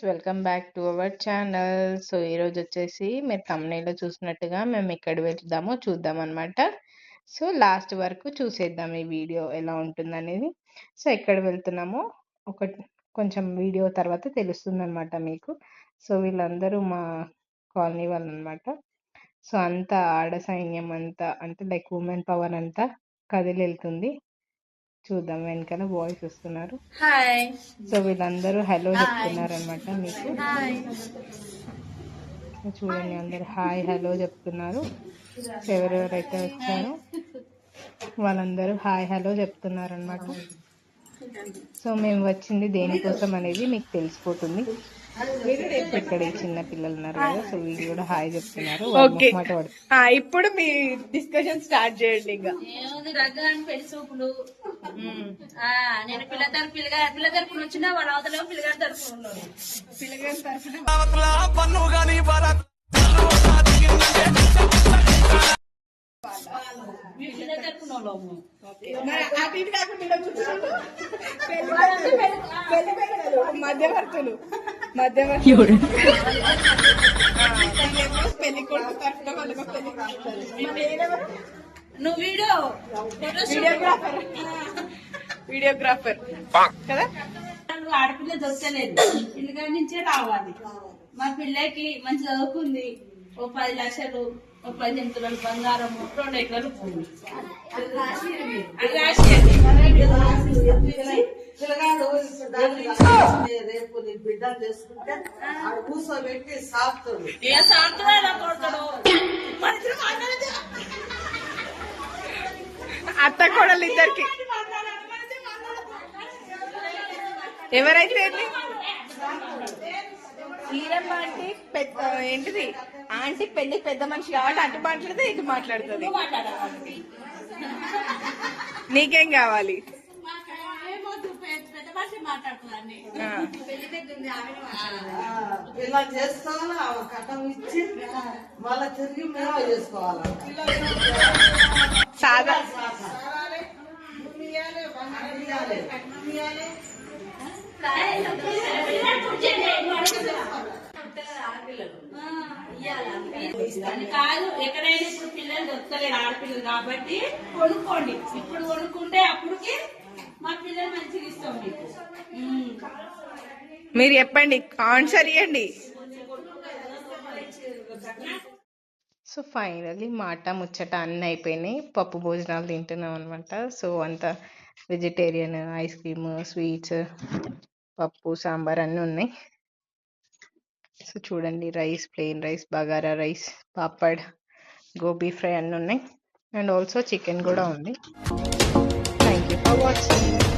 Welcome back to our channel. So, ఈరోజొచ్చేసి మీరు థంబ్‌నెయిల్‌లో చూసినట్టుగా మేము ఎక్కడ వెళ్దామో చూద్దామనమాట. సో, లాస్ట్ వరకు చూసేద్దాం ఈ వీడియో ఎలా ఉంటుందనేది. సో, ఎక్కడ వెళ్తున్నామో ఒక కొంచెం వీడియో తర్వాత తెలుస్తుందనమాట మీకు. సో, వీళ్ళందరూ మా కాలనీ వాళ్ళనమాట. సో, అంతా ఆడ సైన్యం అంతా అంటే లైక్ ఉమెన్ పవర్ అంతా కదిలి వెళ్తుంది చూద్దాం వెనకాల బాయ్స్ వస్తున్నారు. హాయ్ సో, వీళ్ళందరూ హలో చెప్తున్నారనమాట మీకు. హాయ్ సో, చూడండి అందరూ హాయ్, హలో చెప్తున్నారు. ఎవరెవరైతే వచ్చారో వాళ్ళందరూ హాయ్, హలో చెప్తున్నారనమాట. సో, మేము వచ్చింది దేనికోసం అనేది మీకు తెలిసిపోతుంది. ఇక్కడ ఈ చిన్న పిల్లలు ఉన్నారు కదా సో వీళ్ళు కూడా హాయ్ చెప్తున్నారు. ఆ, ఇప్పుడు మీ డిస్కషన్ స్టార్ట్ చేయండి ఇంకా నేను పిల్ల తరపు పిల్లగా పిల్ల తరపున వచ్చినా వాళ్ళ అవతల పిల్లగారి తరపున ఉన్నాడు పిల్లగాని తరఫున మీ పిల్ల తరపున వాళ్ళము మరి అటు ఇటు కాకుండా ఇలా కూర్చోండి. పెళ్ళి పెద్దలు. పెళ్ళి పెద్దలు. మధ్యవర్తులు వీళ్ళేమో పెళ్ళి కొడుకు తరఫున పెళ్ళి? నువ్వు వీడియో. వీడియోగ్రాఫర్. వీడియోగ్రాఫర్. కదా? ఆడపిల్ల దొరకలేదు. పిల్లగాడి నుంచే రావాలి. మా పిల్లకి మంచి చదువుకుంది. ఓ పది లక్షలు ఓ పదిహేను తులాలు బంగారం రెండు ఎకరాలు భూమి. రేపు నీ బిడ్డ చేసుకుంటే కూర్చోబెట్టి సాపుతాడు ఏ కొడతాడు అత్త కోడలు ఇద్దరికి ఎవరైతే ఏంటి ఈరమ్మ ఆంటీ పెద్ద ఏంటిది? ఆంటీ పెళ్ళి పెద్ద మనిషి కాబట్టి అటు మాట్లాడితే ఇటు మాట్లాడుతుంది. నీకేం కావాలి. ఇలా చేసుకోవాలా కట్టం ఇచ్చి మళ్ళా తిరిగి మేము చేసుకోవాలా? సాదా. కాదు ఎక్కడైనా ఇప్పుడు పిల్లలు దొరకలేరు ఆడపిల్లలు కాబట్టి కొనుక్కోండి. ఇప్పుడు కొనుక్కుంటే అప్పటికి మా పిల్లలు మంచిగా ఇస్తాం మీకు. మీరు చెప్పండి ఆన్సర్ ఇవ్వండి సో ఫైనల్లీ మాట ముచ్చట అన్నీ అయిపోయినాయి. పప్పు భోజనాలు తింటున్నాం అనమాట సో అంత వెజిటేరియన్ ఐస్ క్రీమ్ స్వీట్స్ పప్పు సాంబార్ అన్నీ ఉన్నాయి. సో చూడండి rice plain rice bagara rice papad gobi fry అన్నీ ఉన్నాయి. అండ్ ఆల్సో చికెన్ కూడా ఉంది. Thank you for watching